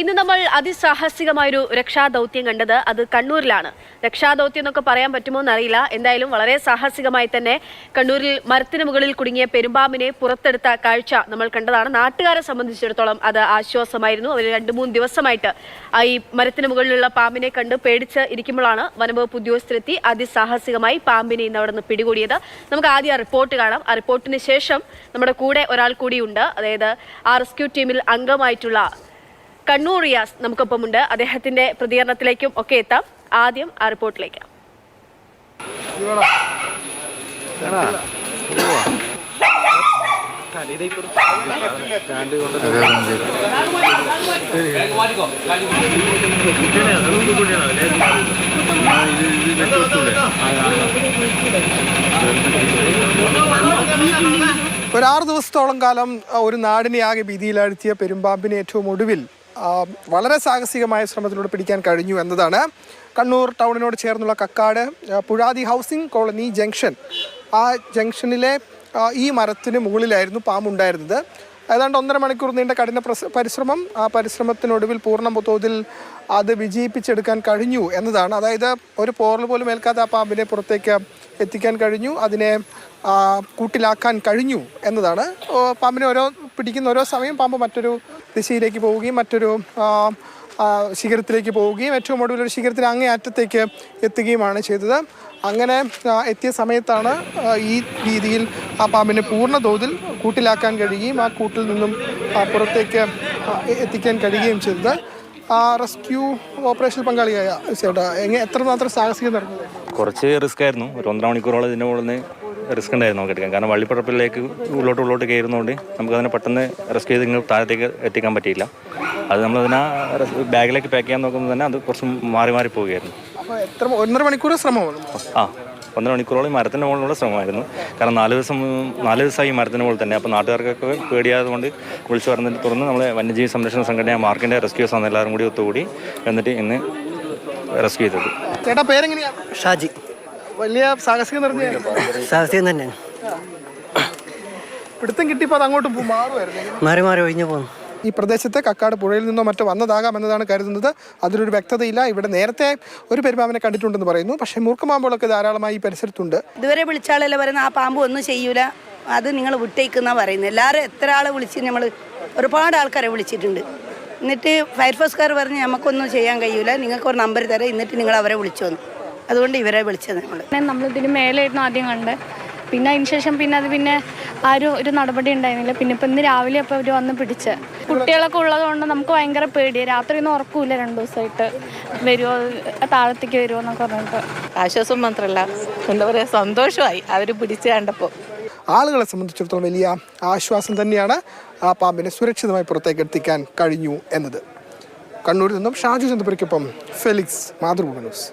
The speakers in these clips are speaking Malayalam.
ഇന്ന് നമ്മൾ അതിസാഹസികമായൊരു രക്ഷാദൗത്യം കണ്ടത് അത് കണ്ണൂരിലാണ്. രക്ഷാദൗത്യം എന്നൊക്കെ പറയാൻ പറ്റുമോ എന്നറിയില്ല. എന്തായാലും വളരെ സാഹസികമായി തന്നെ കണ്ണൂരിൽ മരത്തിന് മുകളിൽ കുടുങ്ങിയ പെരുമ്പാമ്പിനെ പുറത്തെടുത്ത കാഴ്ച നമ്മൾ കണ്ടതാണ്. നാട്ടുകാരെ സംബന്ധിച്ചിടത്തോളം അത് ആശ്വാസമായിരുന്നു. അവർ രണ്ട് മൂന്ന് ദിവസമായിട്ട് ഈ മരത്തിന് മുകളിലുള്ള പാമ്പിനെ കണ്ട് പേടിച്ച് ഇരിക്കുമ്പോഴാണ് വനംവകുപ്പ് ഉദ്യോഗസ്ഥരെത്തി അതിസാഹസികമായി പാമ്പിനെ ഇന്ന് അവിടെ നിന്ന് പിടികൂടിയത്. നമുക്ക് ആദ്യം ആ റിപ്പോർട്ട് കാണാം. ആ റിപ്പോർട്ടിന് ശേഷം നമ്മുടെ കൂടെ ഒരാൾ കൂടിയുണ്ട്. അതായത് ആ റെസ്ക്യൂ ടീമിൽ അംഗമായിട്ടുള്ള കണ്ണൂർ റിയാസ് നമുക്കൊപ്പമുണ്ട്. അദ്ദേഹത്തിന്റെ പ്രതികരണത്തിലേക്കും ഒക്കെ എത്താം. ആദ്യം ആ റിപ്പോർട്ടിലേക്ക്. ഒരു ആറ് ദിവസത്തോളം കാലം ഒരു നാടിനെ ആകെ ഭീതിയിലാഴ്ത്തിയ പെരുമ്പാമ്പിനെ ഏറ്റവും ഒടുവിൽ വളരെ സാഹസികമായ ശ്രമത്തിലൂടെ പിടിക്കാൻ കഴിഞ്ഞു എന്നതാണ്. കണ്ണൂർ ടൗണിനോട് ചേർന്നുള്ള Kakkad Puzhathi housing colony junction. ആ ജംഗ്ഷനിലെ ഈ മരത്തിന് മുകളിലായിരുന്നു പാമ്പുണ്ടായിരുന്നത്. ഏതാണ്ട് ഒന്നര മണിക്കൂർ നീണ്ട കഠിന പരിശ്രമം ആ പരിശ്രമത്തിനൊടുവിൽ പൂർണ തോതിൽ അത് വിജയിപ്പിച്ചെടുക്കാൻ കഴിഞ്ഞു എന്നതാണ്. അതായത് ഒരു പോറൽ പോലും ഏൽക്കാത്ത ആ പാമ്പിനെ പുറത്തേക്ക് എത്തിക്കാൻ കഴിഞ്ഞു. അതിനെ കൂട്ടിലാക്കാൻ കഴിഞ്ഞു എന്നതാണ്. പാമ്പിനെ ഓരോ പിടിക്കുന്ന ഓരോ സമയം പാമ്പ് മറ്റൊരു ദിശയിലേക്ക് പോവുകയും മറ്റൊരു ശിഖരത്തിലേക്ക് പോവുകയും ഏറ്റവും ഒടുവിൽ ഒരു ശിഖരത്തിന് അങ്ങേ അറ്റത്തേക്ക് എത്തുകയുമാണ് ചെയ്തത്. അങ്ങനെ എത്തിയ സമയത്താണ് ഈ രീതിയിൽ ആ പാമ്പിനെ പൂർണ തോതിൽ കൂട്ടിലാക്കാൻ കഴിയുകയും ആ കൂട്ടിൽ നിന്നും പുറത്തേക്ക് എത്തിക്കാൻ കഴിയുകയും ചെയ്തത്. ആ റെസ്ക്യൂ ഓപ്പറേഷൻ പങ്കാളിയായ ചേട്ടാ എങ്ങനെ എത്രമാത്രം സാഹസികം നടന്നത്? കുറച്ച് റിസ്ക് ആയിരുന്നു. ഒരു ഒന്നര മണിക്കൂറോളം ഇതിന്റെ മുകളിൽ നിന്ന് റിസ്ക് ഉണ്ടായിരുന്നു നമുക്ക് എടുക്കാൻ കാരണം വള്ളിപ്പടപ്പിലേക്ക് ഉള്ളോട്ട് ഉള്ളോട്ട് കയറുന്നതുകൊണ്ട് നമുക്കതിനെ പെട്ടെന്ന് റെസ്ക്യൂ ചെയ്ത് ഇങ്ങനെ താഴത്തേക്ക് എത്തിക്കാൻ പറ്റിയില്ല. അത് നമ്മളതിനെ ബാഗിലേക്ക് പാക്ക് ചെയ്യാൻ നോക്കുമ്പോൾ തന്നെ അത് കുറച്ച് മാറി മാറി പോവുകയായിരുന്നു. എത്ര ഒന്നര മണിക്കൂർ ശ്രമമാണ്? ആ ഒന്നര മണിക്കൂറോളം ഈ മരത്തിന്റെ മുകളിലുള്ള ശ്രമമായിരുന്നു. കാരണം നാല് ദിവസം നാല് ദിവസമായി ഈ മരത്തിന്റെ മുകളിൽ തന്നെ. അപ്പോൾ നാട്ടുകാർക്കൊക്കെ പേടിയായതുകൊണ്ട് വിളിച്ചു പറഞ്ഞതിനെ തുടർന്ന് നമ്മളെ വന്യജീവി സംരക്ഷണ സംഘടന മാർക്കിന്റെ റെസ്ക്യൂസ് ആണ് എല്ലാവരും കൂടി ഒത്തുകൂടി എന്നിട്ട് ഇന്ന് റെസ്ക്യൂ ചെയ്തത്. ചേട്ടാ പേരെങ്ങനെയാ? ഷാജി. വലിയ സാഹസികം നിറഞ്ഞ സാഹസികം തന്നെയാണ് പിടുത്തം കിട്ടിയപ്പോൾ അത് അങ്ങോട്ട് മാറുമായിരുന്നു മാറി മാറി ഒഴിഞ്ഞു പോകുന്നു ഈ പ്രദേശത്തെ കക്കാട് പുഴയിൽ നിന്നോ മറ്റോ വന്നതാകാം എന്നതാണ് കരുതുന്നത്. അതിലൊരു വ്യക്തതയില്ല. ഇവിടെ നേരത്തെ ഒരു പെരുമാവിനെ കണ്ടിട്ടുണ്ടെന്ന് പറയുന്നു. പക്ഷേ മൂർക്കമാമ്പുകളൊക്കെ ധാരാളമായി ഈ പരിസരത്തുണ്ട്. ഇതുവരെ വിളിച്ചാളല്ലേ പറയുന്ന? ആ പാമ്പ് ഒന്നും ചെയ്യൂല. അത് നിങ്ങൾ വിട്ടേക്കുന്ന പറയുന്നത് എല്ലാവരും എത്ര ആളെ വിളിച്ച് നമ്മൾ ഒരുപാട് ആൾക്കാരെ വിളിച്ചിട്ടുണ്ട്. എന്നിട്ട് ഫയർഫോഴ്സുകാർ പറഞ്ഞ് നമുക്കൊന്നും ചെയ്യാൻ കഴിയൂല. നിങ്ങൾക്ക് ഒരു നമ്പർ തരാം. എന്നിട്ട് നിങ്ങൾ അവരെ വിളിച്ചു വന്നു. അതുകൊണ്ട് ഇവരെ വിളിച്ചത് നമ്മൾ പിന്നെ നമ്മളിതിന് മേലായിരുന്നു ആദ്യം കണ്ട് പിന്നെ അതിന് ശേഷം പിന്നെ അത് പിന്നെ ആരും ഒരു നടപടി ഉണ്ടായിരുന്നില്ല. പിന്നെ ഇപ്പം ഇന്ന് രാവിലെ അപ്പോൾ അവർ വന്ന് പിടിച്ച്. കുട്ടികളൊക്കെ ഉള്ളതുകൊണ്ട് നമുക്ക് ഭയങ്കര പേടിയാണ് രാത്രി ഒന്നും ഉറക്കൂല രണ്ട് ദിവസമായിട്ട്. വരുമോ താഴത്തേക്ക് വരുമോ എന്നൊക്കെ പറഞ്ഞിട്ട്. ആശ്വാസം മാത്രമല്ല എന്താ പറയുക സന്തോഷമായി. അവർ പിടിച്ച് കണ്ടപ്പോൾ ആളുകളെ സംബന്ധിച്ചിടത്തോളം വലിയ ആശ്വാസം തന്നെയാണ്. ആ പാമ്പിനെ സുരക്ഷിതമായി പുറത്തേക്ക് എത്തിക്കാൻ കഴിഞ്ഞു എന്നത്. കണ്ണൂരിൽ നിന്നും ഷാജു ചന്ദ്രപുരയ്ക്കൊപ്പം ഫെലിക്സ് മാതൃഭൂമി ന്യൂസ്.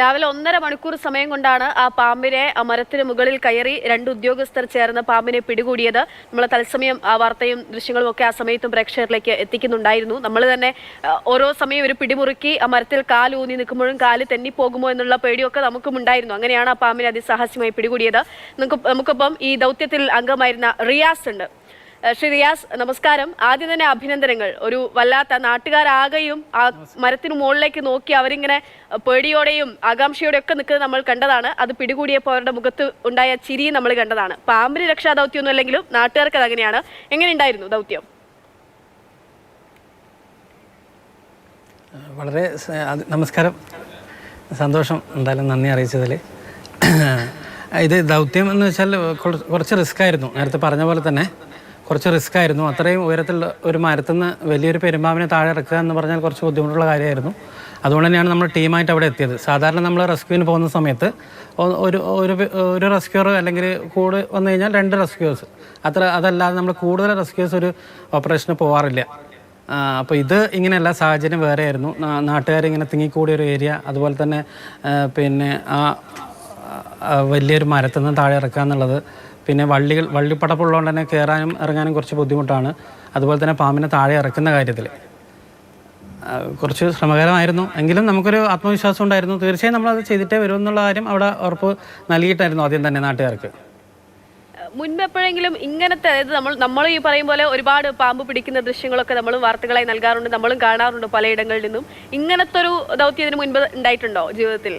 രാവിലെ ഒന്നര മണിക്കൂർ സമയം കൊണ്ടാണ് ആ പാമ്പിനെ മരത്തിന് മുകളിൽ കയറി രണ്ട് ഉദ്യോഗസ്ഥർ ചേർന്ന് പാമ്പിനെ പിടികൂടിയത്. നമ്മൾ തത്സമയം ആ വാർത്തയും ദൃശ്യങ്ങളും ഒക്കെ ആ സമയത്തും പ്രേക്ഷകരിലേക്ക് എത്തിക്കുന്നുണ്ടായിരുന്നു. നമ്മൾ തന്നെ ഓരോ സമയം ഒരു പിടിമുറുക്കി ആ മരത്തിൽ കാലൂന്നി നിൽക്കുമ്പോഴും കാൽ തെന്നിപ്പോകുമോ എന്നുള്ള പേടിയൊക്കെ നമുക്കും ഉണ്ടായിരുന്നു. അങ്ങനെയാണ് ആ പാമ്പിനെ അതിസാഹസ്യമായി പിടികൂടിയത്. നമുക്ക് നമുക്കൊപ്പം ഈ ദൗത്യത്തിൽ അംഗമായിരുന്ന റിയാസ് ഉണ്ട്. ശ്രീ റിയാസ് നമസ്കാരം. ആദ്യം തന്നെ അഭിനന്ദനങ്ങൾ. ഒരു വല്ലാത്ത നാട്ടുകാരാകെയും ആ മരത്തിന് മുകളിലേക്ക് നോക്കി അവരിങ്ങനെ പേടിയോടെയും ആകാംക്ഷയോടെയും ഒക്കെ നിൽക്കുന്നത് നമ്മൾ കണ്ടതാണ്. അത് പിടികൂടിയപ്പോൾ അവരുടെ മുഖത്ത് ഉണ്ടായ ചിരിയും നമ്മൾ കണ്ടതാണ്. പാമ്പിന് രക്ഷാ ദൗത്യമൊന്നും അല്ലെങ്കിലും നാട്ടുകാർക്ക് അത് അങ്ങനെയാണ്. എങ്ങനെ ഉണ്ടായിരുന്നു ദൗത്യം വളരെ നമസ്കാരം. സന്തോഷം എന്തായാലും നന്ദി അറിയിച്ചതിൽ ഇത് ദൗത്യം എന്ന് വെച്ചാൽ കുറച്ച് റിസ്ക് ആയിരുന്നു നേരത്തെ പറഞ്ഞ പോലെ തന്നെ. കുറച്ച് റിസ്ക് ആയിരുന്നു. അത്രയും ഉയരത്തിൽ ഒരു മരത്തിൽ നിന്ന് വലിയൊരു പെരുമ്പാവിനെ താഴെ ഇറക്കുക എന്ന് പറഞ്ഞാൽ കുറച്ച് ബുദ്ധിമുട്ടുള്ള കാര്യമായിരുന്നു. അതുകൊണ്ട് തന്നെയാണ് നമ്മൾ ടീമായിട്ട് അവിടെ എത്തിയത്. സാധാരണ നമ്മൾ റെസ്ക്യൂവിന് പോകുന്ന സമയത്ത് ഒരു ഒരു ഒരു റെസ്ക്യൂർ അല്ലെങ്കിൽ കൂടെ വന്നു കഴിഞ്ഞാൽ രണ്ട് റെസ്ക്യൂസ് അത്ര അതല്ലാതെ നമ്മൾ കൂടുതൽ റെസ്ക്യൂസ് ഒരു ഓപ്പറേഷന് പോകാറില്ല അപ്പോൾ ഇത് ഇങ്ങനെയല്ല സാഹചര്യം വേറെ ആയിരുന്നു നാട്ടുകാരിങ്ങനെ തിങ്ങിക്കൂടിയ ഒരു ഏരിയ അതുപോലെ തന്നെ പിന്നെ ആ, വലിയൊരു മരത്തിൽ നിന്ന് താഴെ ഇറക്കുക എന്നുള്ളത് പിന്നെ വള്ളികൾ വള്ളിപ്പടപ്പുള്ളതുകൊണ്ട് തന്നെ കയറാനും ഇറങ്ങാനും കുറച്ച് ബുദ്ധിമുട്ടാണ്. അതുപോലെ തന്നെ പാമ്പിനെ താഴെ ഇറക്കുന്ന കാര്യത്തിൽ കുറച്ച് ശ്രമകരമായിരുന്നു. എങ്കിലും നമുക്കൊരു ആത്മവിശ്വാസം ഉണ്ടായിരുന്നു. തീർച്ചയായും നമ്മളത് ചെയ്തിട്ടേ വരും എന്നുള്ള കാര്യം അവിടെ ഉറപ്പ് നൽകിയിട്ടായിരുന്നു ആദ്യം തന്നെ നാട്ടുകാർക്ക്. മുൻപ് എപ്പോഴെങ്കിലും ഇങ്ങനത്തെ അതായത് നമ്മൾ നമ്മൾ ഈ പറയും പോലെ ഒരുപാട് പാമ്പ് പിടിക്കുന്ന ദൃശ്യങ്ങളൊക്കെ നമ്മൾ വാർത്തകളായി നൽകാറുണ്ട്. നമ്മളും കാണാറുണ്ട് പലയിടങ്ങളിൽ നിന്നും. ഇങ്ങനത്തെ ഒരു ദൗത്യത്തിന് മുൻപ് ഉണ്ടായിട്ടുണ്ടോ ജീവിതത്തിൽ?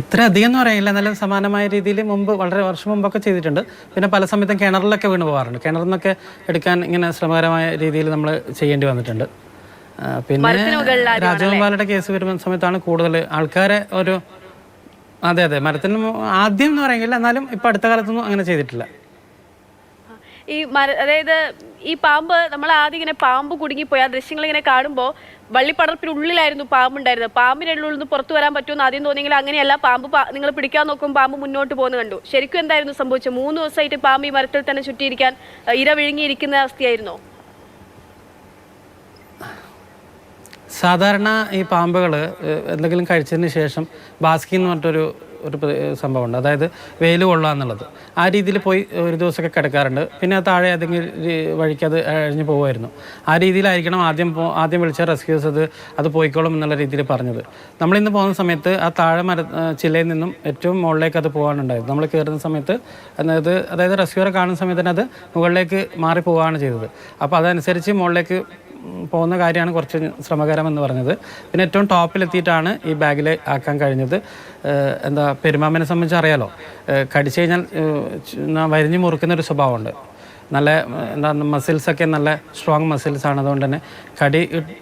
ഇത്ര അധികം എന്ന് പറയില്ല. നല്ല സമാനമായ രീതിയിൽ മുമ്പ് വളരെ വർഷം മുമ്പൊക്കെ ചെയ്തിട്ടുണ്ട്. പിന്നെ പല സമയത്തും കിണറിലൊക്കെ വീണ് പോകാറുണ്ട്. കിണറിൽ നിന്നൊക്കെ എടുക്കാൻ ഇങ്ങനെ ശ്രമകരമായ രീതിയിൽ നമ്മൾ ചെയ്യേണ്ടി വന്നിട്ടുണ്ട്. പിന്നെ രാജഗോപാലയുടെ കേസ് വരുന്ന സമയത്താണ് കൂടുതൽ ആൾക്കാരെ ഒരു അതെ അതെ മരത്തിന് ആദ്യം എന്ന് പറയുന്നില്ല. എന്നാലും ഇപ്പം അടുത്ത കാലത്തൊന്നും അങ്ങനെ ചെയ്തിട്ടില്ല. ഈ മര അതായത് ഈ പാമ്പ് നമ്മൾ ആദ്യം ഇങ്ങനെ പാമ്പ് കുടുങ്ങിപ്പോയി. ആ ദൃശ്യങ്ങൾ ഇങ്ങനെ കാണുമ്പോൾ വള്ളിപ്പടർപ്പിനുള്ളിലായിരുന്നു പാമ്പ് ഉണ്ടായിരുന്നത് പാമ്പിന്റെ ഉള്ളിൽ നിന്ന് പുറത്തു വരാൻ പറ്റുമെന്ന് ആദ്യം തോന്നിയെങ്കിൽ അങ്ങനെയല്ല. പാമ്പ് നിങ്ങൾ പിടിക്കാൻ നോക്കും പാമ്പ് മുന്നോട്ട് പോകുന്നത് കണ്ടു. ശരിക്കും എന്തായിരുന്നു സംഭവിച്ചത്? മൂന്ന് ദിവസമായിട്ട് പാമ്പ് ഈ മരത്തിൽ തന്നെ ചുറ്റിയിരിക്കാൻ ഇര വിഴുങ്ങിയിരിക്കുന്ന അവസ്ഥയായിരുന്നോ? സാധാരണ ഈ പാമ്പുകൾ എന്തെങ്കിലും കഴിച്ചതിന് ശേഷം ബാസ്കി എന്ന് പറഞ്ഞിട്ടൊരു ഒരു സംഭവമുണ്ട്. അതായത് വെയിൽ കൊള്ളുക എന്നുള്ളത്. ആ രീതിയിൽ പോയി ഒരു ദിവസമൊക്കെ കിടക്കാറുണ്ട്. പിന്നെ താഴെ ഏതെങ്കിലും വഴിക്ക് അത് അഴിഞ്ഞു പോകുമായിരുന്നു. ആ രീതിയിലായിരിക്കണം ആദ്യം ആദ്യം വിളിച്ച റെസ്ക്യൂസ് അത് അത് പോയിക്കോളും എന്നുള്ള രീതിയിൽ പറഞ്ഞത്. നമ്മളിന്ന് പോകുന്ന സമയത്ത് ആ താഴെ മര ചില്ലയിൽ നിന്നും ഏറ്റവും മുകളിലേക്ക് അത് പോകാനുണ്ടായത് നമ്മൾ കയറുന്ന സമയത്ത് അതായത് അതായത് റെസ്ക്യൂറെ കാണുന്ന സമയത്ത് തന്നെ അത് മുകളിലേക്ക് മാറി പോവുകയാണ് ചെയ്തത്. അപ്പോൾ അതനുസരിച്ച് മുകളിലേക്ക് പോകുന്ന കാര്യമാണ് കുറച്ച് ശ്രമകരമെന്ന് പറഞ്ഞത്. പിന്നെ ഏറ്റവും ടോപ്പിലെത്തിയിട്ടാണ് ഈ ബാഗിൽ ആക്കാൻ കഴിഞ്ഞത്. എന്താ പെരുമാമനെ സംബന്ധിച്ച് അറിയാലോ? കടിച്ചു കഴിഞ്ഞാൽ വരിഞ്ഞു മുറുക്കുന്ന ഒരു സ്വഭാവമുണ്ട്. നല്ല എന്താ മസിൽസൊക്കെ നല്ല സ്ട്രോങ് മസിൽസ് ആണ്. അതുകൊണ്ട് തന്നെ കടി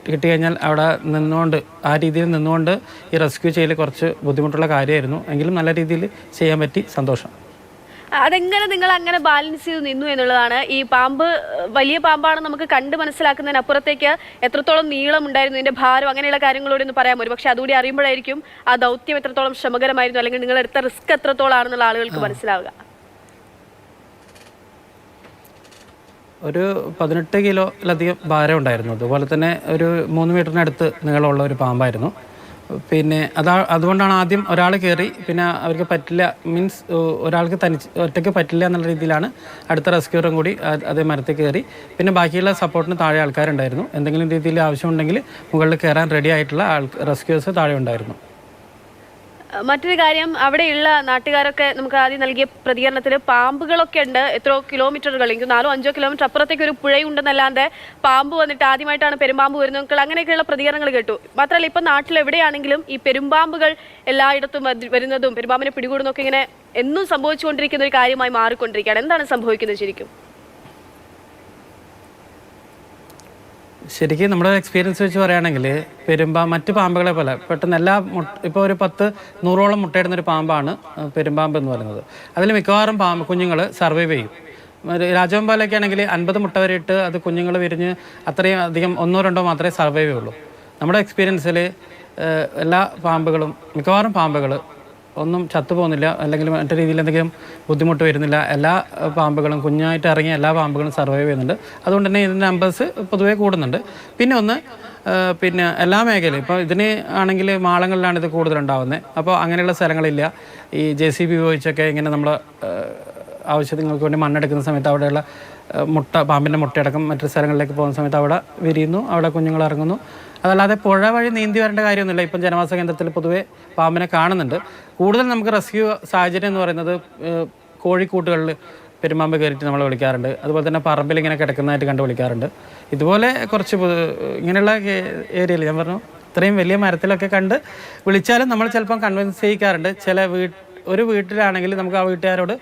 കിട്ടി കഴിഞ്ഞാൽ അവിടെ നിന്നുകൊണ്ട് ആ രീതിയിൽ നിന്നുകൊണ്ട് ഈ റെസ്ക്യൂ ചെയ്യൽ കുറച്ച് ബുദ്ധിമുട്ടുള്ള കാര്യമായിരുന്നു. എങ്കിലും നല്ല രീതിയിൽ ചെയ്യാൻ പറ്റി സന്തോഷം. അതെങ്ങനെ നിങ്ങൾ അങ്ങനെ ബാലൻസ് ചെയ്ത് നിന്നു എന്നുള്ളതാണ്. ഈ പാമ്പ് വലിയ പാമ്പാണ് നമുക്ക് കണ്ട് മനസ്സിലാക്കുന്നതിനപ്പുറത്തേക്ക് എത്രത്തോളം നീളം ഉണ്ടായിരുന്നു ഇതിന്റെ ഭാരം അങ്ങനെയുള്ള കാര്യങ്ങളോട് ഒന്ന് പറയാൻ പറ്റും പക്ഷെ അതുകൂടി അറിയുമ്പോഴായിരിക്കും ആ ദൗത്യം എത്രത്തോളം ശ്രമകരമായിരുന്നു അല്ലെങ്കിൽ നിങ്ങൾ എടുത്ത റിസ്ക് എത്രത്തോളം ആണെന്നുള്ള ആളുകൾക്ക് മനസ്സിലാവുക. ഒരു പതിനെട്ട് കിലോയിലധികം ഭാരം ഉണ്ടായിരുന്നു അതുപോലെ തന്നെ ഒരു മൂന്ന് മീറ്ററിനടുത്ത് നീളമുള്ള ഒരു പാമ്പായിരുന്നു. പിന്നെ അതാ അതുകൊണ്ടാണ് ആദ്യം ഒരാൾ കയറി പിന്നെ അവർക്ക് പറ്റില്ല മീൻസ് ഒരാൾക്ക് തനിച്ച് ഒറ്റയ്ക്ക് പറ്റില്ല എന്നുള്ള രീതിയിലാണ് അടുത്ത റെസ്ക്യൂറും കൂടി അതേ മരത്തിൽ കയറി പിന്നെ ബാക്കിയുള്ള സപ്പോർട്ടിന് താഴെ ആൾക്കാരുണ്ടായിരുന്നു. എന്തെങ്കിലും രീതിയിൽ ആവശ്യമുണ്ടെങ്കിൽ മുകളിൽ കയറാൻ റെഡി ആയിട്ടുള്ള ആൾ റെസ്ക്യൂസ് താഴെ ഉണ്ടായിരുന്നു. മറ്റൊരു കാര്യം അവിടെയുള്ള നാട്ടുകാരൊക്കെ നമുക്ക് ആദ്യം നൽകിയ പ്രതികരണത്തിൽ പാമ്പുകളൊക്കെ ഉണ്ട്. എത്രയോ കിലോമീറ്ററുകൾ എനിക്ക് നാലോ അഞ്ചോ കിലോമീറ്റർ അപ്പുറത്തേക്ക് ഒരു പുഴയുണ്ടെന്നല്ലാതെ പാമ്പ് വന്നിട്ട് ആദ്യമായിട്ടാണ് പെരുമ്പാമ്പ് വരുന്നത്. അങ്ങനെയൊക്കെയുള്ള പ്രതികരണങ്ങൾ കേട്ടു. മാത്രമല്ല ഇപ്പം നാട്ടിൽ എവിടെയാണെങ്കിലും ഈ പെരുമ്പാമ്പുകൾ എല്ലായിടത്തും വര്- വരുന്നതും പെരുമ്പാമ്പിനെ പിടികൂടുന്നതൊക്കെ ഇങ്ങനെ എന്നും സംഭവിച്ചുകൊണ്ടിരിക്കുന്ന ഒരു കാര്യമായി മാറിക്കൊണ്ടിരിക്കുകയാണ്. എന്താണ് സംഭവിക്കുന്നത് ശരിക്കും? ശരിക്കും നമ്മുടെ എക്സ്പീരിയൻസ് വെച്ച് പറയുകയാണെങ്കിൽ പെരുമ്പ മറ്റ് പാമ്പുകളെ പോലെ പെട്ടെന്ന് എല്ലാ മുട്ട ഇപ്പോൾ ഒരു പത്ത് നൂറോളം മുട്ടയിടുന്ന ഒരു പാമ്പാണ് പെരുമ്പാമ്പ് എന്ന് പറയുന്നത്. അതിൽ മിക്കവാറും പാമ്പ് കുഞ്ഞുങ്ങൾ സർവൈവ് ചെയ്യും. രാജവമ്പാലൊക്കെ ആണെങ്കിൽ അൻപത് മുട്ട വരെ ഇട്ട് അത് കുഞ്ഞുങ്ങൾ വിരിഞ്ഞ് അത്രയും അധികം ഒന്നോ രണ്ടോ മാത്രമേ സർവൈവ് ചെയ്യുള്ളൂ. നമ്മുടെ എക്സ്പീരിയൻസിൽ എല്ലാ പാമ്പുകളും മിക്കവാറും പാമ്പുകൾ ഒന്നും ചത്തുപോകുന്നില്ല. അല്ലെങ്കിൽ മറ്റു രീതിയിൽ എന്തെങ്കിലും ബുദ്ധിമുട്ട് വരുന്നില്ല. എല്ലാ പാമ്പുകളും കുഞ്ഞായിട്ട് ഇറങ്ങിയ എല്ലാ പാമ്പുകളും സർവൈവ് ചെയ്യുന്നുണ്ട്. അതുകൊണ്ട് തന്നെ ഇതിന്റെ നമ്പേഴ്സ് പൊതുവേ കൂടുന്നുണ്ട്. പിന്നെ ഒന്ന് പിന്നെ എല്ലാ മേഖലയും ഇപ്പോൾ ഇതിന് ആണെങ്കിൽ മാളങ്ങളിലാണ് ഇത് കൂടുതലുണ്ടാവുന്നത്. അപ്പോൾ അങ്ങനെയുള്ള സ്ഥലങ്ങളില്ല. ഈ ജെ സി ബി ഉപയോഗിച്ചൊക്കെ ഇങ്ങനെ നമ്മൾ ആവശ്യങ്ങൾക്ക് വേണ്ടി മണ്ണെടുക്കുന്ന സമയത്ത് അവിടെയുള്ള മുട്ട പാമ്പിന്റെ മുട്ടയടക്കം മറ്റു സ്ഥലങ്ങളിലേക്ക് പോകുന്ന സമയത്ത് അവിടെ വിരിയുന്നു. അവിടെ കുഞ്ഞുങ്ങൾ ഇറങ്ങുന്നു. അതല്ലാതെ പുഴ വഴി നീന്തി വരേണ്ട കാര്യമൊന്നുമില്ല. ഇപ്പം ജനവാസ കേന്ദ്രത്തിൽ പൊതുവെ പാമ്പിനെ കാണുന്നുണ്ട്. കൂടുതൽ നമുക്ക് റെസ്ക്യൂ സാഹചര്യം എന്ന് പറയുന്നത് കോഴിക്കൂട്ടുകളിൽ പെരുമാമ്പ് കയറിയിട്ട് നമ്മൾ വിളിക്കാറുണ്ട്. അതുപോലെ തന്നെ പറമ്പിൽ ഇങ്ങനെ കിടക്കുന്നതായിട്ട് കണ്ട് വിളിക്കാറുണ്ട്. ഇതുപോലെ കുറച്ച് ഇങ്ങനെയുള്ള ഏരിയയിൽ ഞാൻ പറഞ്ഞു ഇത്രയും വലിയ മരത്തിലൊക്കെ കണ്ട് വിളിച്ചാലും നമ്മൾ ചിലപ്പം കൺവിൻസ് ചെയ്യിക്കാറുണ്ട്. ചില വീട്ട് ഒരു വീട്ടിലാണെങ്കിൽ നമുക്ക് ആ വീട്ടുകാരോട്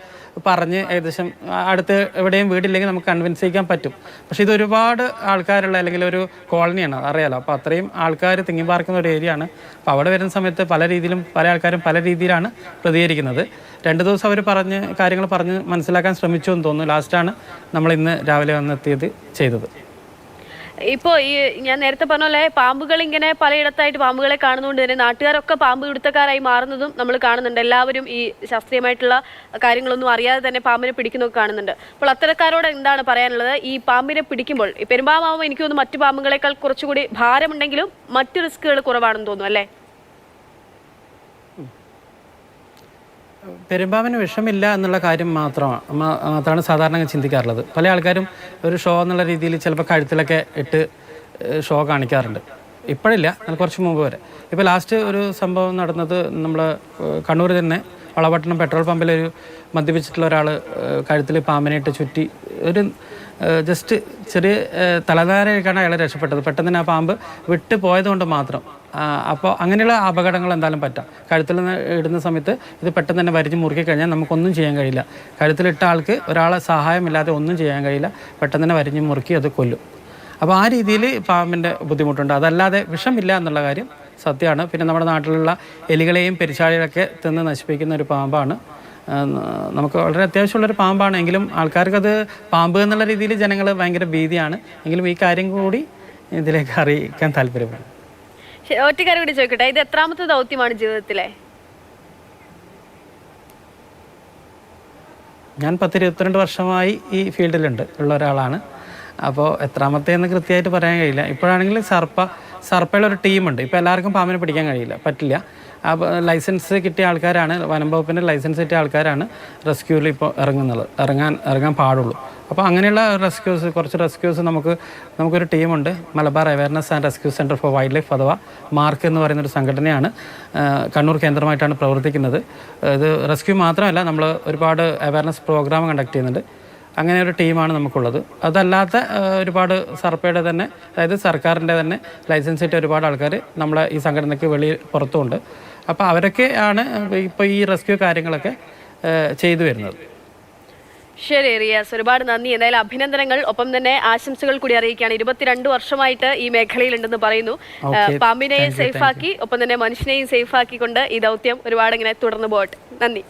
പറഞ്ഞ് ഏകദേശം അടുത്ത് എവിടെയും വീട്ടില്ലെങ്കിൽ നമുക്ക് കൺവിൻസ് ചെയ്യാൻ പറ്റും. പക്ഷേ ഇത് ഒരുപാട് ആൾക്കാരുള്ള അല്ലെങ്കിൽ ഒരു കോളനിയാണ് അറിയാലോ. അപ്പോൾ അത്രയും ആൾക്കാർ തിങ്ങി പാർക്കുന്ന ഒരു ഏരിയ ആണ്. അപ്പോൾ അവിടെ വരുന്ന സമയത്ത് പല രീതിയിലും പല ആൾക്കാരും പല രീതിയിലാണ് പ്രതികരിക്കുന്നത്. രണ്ട് ദിവസം അവർ പറഞ്ഞ് കാര്യങ്ങൾ പറഞ്ഞ് മനസ്സിലാക്കാൻ ശ്രമിച്ചു എന്ന് തോന്നുന്നു. ലാസ്റ്റാണ് നമ്മൾ ഇന്ന് രാവിലെ വന്നെത്തിയത് ചെയ്തത്. ഇപ്പോൾ ഈ ഞാൻ നേരത്തെ പറഞ്ഞ പോലെ പാമ്പുകൾ ഇങ്ങനെ പലയിടത്തായിട്ട് പാമ്പുകളെ കാണുന്നതുകൊണ്ട് തന്നെ നാട്ടുകാരൊക്കെ പാമ്പ് പിടുത്തക്കാരായി മാറുന്നതും നമ്മൾ കാണുന്നുണ്ട്. എല്ലാവരും ഈ ശാസ്ത്രീയമായിട്ടുള്ള കാര്യങ്ങളൊന്നും അറിയാതെ തന്നെ പാമ്പിനെ പിടിക്കുന്നൊക്കെ കാണുന്നുണ്ട്. അപ്പോൾ അത്തരക്കാരോട് എന്താണ് പറയാനുള്ളത്? ഈ പാമ്പിനെ പിടിക്കുമ്പോൾ ഈ എനിക്ക് തോന്നുന്നു മറ്റു പാമ്പുകളെക്കാൾ കുറച്ചുകൂടി ഭാരമുണ്ടെങ്കിലും മറ്റു റിസ്കുകൾ കുറവാണെന്ന് തോന്നുന്നു അല്ലേ? പെരുമ്പാമ്പിന് വിഷമില്ല എന്നുള്ള കാര്യം മാത്രമാണ് മാത്രമാണ് സാധാരണ ചിന്തിക്കാറുള്ളത്. പല ആൾക്കാരും ഒരു ഷോ എന്നുള്ള രീതിയിൽ ചിലപ്പോൾ കഴുത്തിലൊക്കെ ഇട്ട് ഷോ കാണിക്കാറുണ്ട്. ഇപ്പോഴില്ല കുറച്ച് മുമ്പ് വരെ. ഇപ്പോൾ ലാസ്റ്റ് ഒരു സംഭവം നടന്നത് നമ്മൾ കണ്ണൂർ തന്നെ വളപട്ടണം പെട്രോൾ പമ്പിൽ ഒരു മദ്യപിച്ചിട്ടുള്ള ഒരാൾ കഴുത്തിൽ പാമ്പിനായിട്ട് ചുറ്റി ഒരു ജസ്റ്റ് ചെറിയ തലധാരയൊക്കെയാണ് അയാൾ രക്ഷപ്പെട്ടത്. പെട്ടെന്ന് തന്നെ ആ പാമ്പ് വിട്ട് പോയതുകൊണ്ട് മാത്രം. അപ്പോൾ അങ്ങനെയുള്ള അപകടങ്ങൾ എന്തായാലും പറ്റാം. കഴുത്തിൽ നിന്ന് ഇടുന്ന സമയത്ത് ഇത് പെട്ടെന്ന് തന്നെ വരിഞ്ഞ് മുറുക്കി കഴിഞ്ഞാൽ നമുക്കൊന്നും ചെയ്യാൻ കഴിയില്ല. കഴുത്തിലിട്ട ആൾക്ക് ഒരാളെ സഹായമില്ലാതെ ഒന്നും ചെയ്യാൻ കഴിയില്ല. പെട്ടെന്ന് തന്നെ വരിഞ്ഞ് മുറുക്കി അത് കൊല്ലും. അപ്പോൾ ആ രീതിയിൽ പാമ്പിന്റെ ബുദ്ധിമുട്ടുണ്ട്. അതല്ലാതെ വിഷമില്ല എന്നുള്ള കാര്യം സത്യമാണ്. പിന്നെ നമ്മുടെ നാട്ടിലുള്ള എലികളെയും പെരിച്ചാഴികളൊക്കെ തിന്ന് നശിപ്പിക്കുന്ന ഒരു പാമ്പാണ്. നമുക്ക് വളരെ അത്യാവശ്യമുള്ളൊരു പാമ്പാണ്. എങ്കിലും ആൾക്കാർക്കത് പാമ്പ് എന്നുള്ള രീതിയിൽ ജനങ്ങൾ ഭയങ്കര ഭീതിയാണ്. എങ്കിലും ഈ കാര്യം കൂടി ഇതിലേക്ക് അറിയിക്കാൻ താല്പര്യപ്പെടും ഒറ്റ കാര്യം കൂടി ചോദിക്കട്ടെ. ഇത് എത്രാമത്തെ ദൗത്യമാണ് ജീവിതത്തിലെ? ഞാൻ പത്ത് ഇരുപത്തിരണ്ട് വർഷമായി ഈ ഫീൽഡിലുണ്ട്. ഉള്ള ഒരാളാണ്. അപ്പോൾ എത്രാമത്തെ എന്ന് കൃത്യമായിട്ട് പറയാൻ കഴിയില്ല. ഇപ്പോഴാണെങ്കിൽ സർപ്പ സർപ്പയുടെ ഒരു ടീമുണ്ട്. ഇപ്പോൾ എല്ലാവർക്കും പാമ്പിനെ പിടിക്കാൻ കഴിയില്ല പറ്റില്ല. അപ്പോൾ ലൈസൻസ് കിട്ടിയ ആൾക്കാരാണ് വനം വകുപ്പിന്റെ ലൈസൻസ് കിട്ടിയ ആൾക്കാരാണ് റെസ്ക്യൂവിൽ ഇപ്പോൾ ഇറങ്ങുന്നത്. ഇറങ്ങാൻ ഇറങ്ങാൻ പാടുള്ളൂ. അപ്പോൾ അങ്ങനെയുള്ള റെസ്ക്യൂസ് കുറച്ച് റെസ്ക്യൂസ് നമുക്ക് നമുക്കൊരു ടീമുണ്ട്. Malabar awareness and rescue centre for wildlife അഥവാ മാർക്ക് എന്ന് പറയുന്ന ഒരു സംഘടനയാണ് കണ്ണൂർ കേന്ദ്രമായിട്ടാണ് പ്രവർത്തിക്കുന്നത്. ഇത് റെസ്ക്യൂ മാത്രമല്ല നമ്മൾ ഒരുപാട് അവയർനെസ് പ്രോഗ്രാം കണ്ടക്ട് ചെയ്യുന്നുണ്ട്. അങ്ങനെ ഒരു ടീമാണ് നമുക്കുള്ളത്. അതല്ലാത്ത ഒരുപാട് സർപ്പയുടെ തന്നെ അതായത് സർക്കാരിന്റെ തന്നെ ലൈസൻസ് ഇട്ട ഒരുപാട് ആൾക്കാർ നമ്മളെ ഈ സംഘടനയ്ക്ക് വെളിയിൽ പുറത്തുമുണ്ട് അപ്പോൾ അവരൊക്കെ ആണ് ഇപ്പോൾ ഈ റെസ്ക്യൂ കാര്യങ്ങളൊക്കെ ചെയ്തു വരുന്നത്. ശരി റിയാസ്. ഒരുപാട് നന്ദി. എന്തായാലും അഭിനന്ദനങ്ങൾ. ഒപ്പം തന്നെ ആശംസകൾ കൂടി അറിയിക്കുകയാണ്. ഇരുപത്തിരണ്ട് വർഷമായിട്ട് ഈ മേഖലയിലുണ്ടെന്ന് പറയുന്നു. പാമ്പിനെയും. സേഫാക്കി ഒപ്പം തന്നെ മനുഷ്യനെയും സേഫാക്കിക്കൊണ്ട് ഈ ദൗത്യം ഒരുപാട് ഇങ്ങനെ തുടർന്നു പോകട്ടെ. നന്ദി.